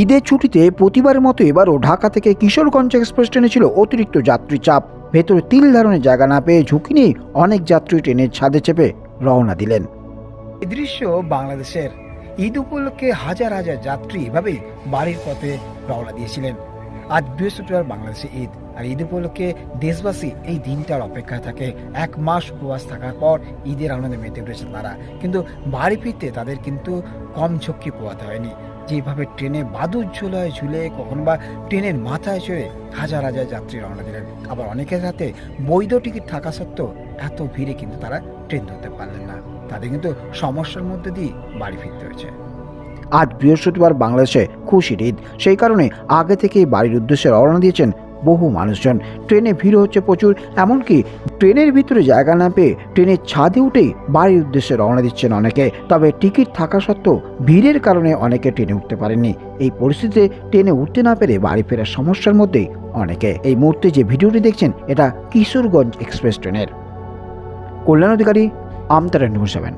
ঈদের ছুটিতে প্রতিবারের মতো এবারও ঢাকা থেকে কিশোরগঞ্জ এক্সপ্রেস ট্রেনে ছিল অতিরিক্ত যাত্রী চাপ। ভেতরে তিল ধারণের জায়গা না পেয়ে ঝুঁকি নিয়ে অনেক যাত্রী ট্রেনের ছাদে চেপে রওনা দিলেন। দৃশ্য বাংলাদেশের। ঈদ উপলক্ষে হাজার হাজার যাত্রী এভাবেই বাড়ির পথে রওনা দিয়েছিলেন। আজ বৃহস্পতিবার বাংলাদেশে ঈদ। আর ঈদ উপলক্ষে দেশবাসী এই দিনটার অপেক্ষায় থাকে। এক মাস উপবাস থাকার পর ঈদের আনন্দে মেতে উঠেছেন তারা। কিন্তু বাড়ি ফিরতে তাদের কিন্তু কম ঝক্কি পোয়াতে হয়নি। যেভাবে ট্রেনে বাদুর ঝুলায় ঝুলে কখনো বা ট্রেনের মাথায় চড়ে হাজার হাজার যাত্রী রওনা দিলেন। আবার অনেকের হাতে বৈধ টিকিট থাকা সত্ত্বেও এত ভিড়ে কিন্তু তারা ট্রেন ধরতে পারলেন না। তাদের কিন্তু সমস্যার মধ্যে দিয়ে বাড়ি ফিরতে হয়েছে। আজ বৃহস্পতিবার বাংলাদেশে খুশির ঈদ। সেই কারণে আগে থেকেই বাড়ির উদ্দেশ্যে রওনা দিয়েছেন বহু মানুষজন ট্রেনে ভিড় হচ্ছে প্রচুর, এমনকি ট্রেনের ভিতরে জায়গা না পেয়ে ট্রেনের ছাদে উঠেই বাড়ির উদ্দেশ্যে রওনা দিচ্ছেন অনেকে। তবে টিকিট থাকা সত্ত্বেও ভিড়ের কারণে অনেকে ট্রেনে উঠতে পারেননি। এই পরিস্থিতিতে ট্রেনে উঠতে না পেরে বাড়ি ফেরার সমস্যার মধ্যেই অনেকে। এই মুহূর্তে যে ভিডিওটি দেখছেন, এটা কিশোরগঞ্জ এক্সপ্রেস ট্রেনের। কল্যাণ অধিকারী, আমতারা নিউজ সেভেন।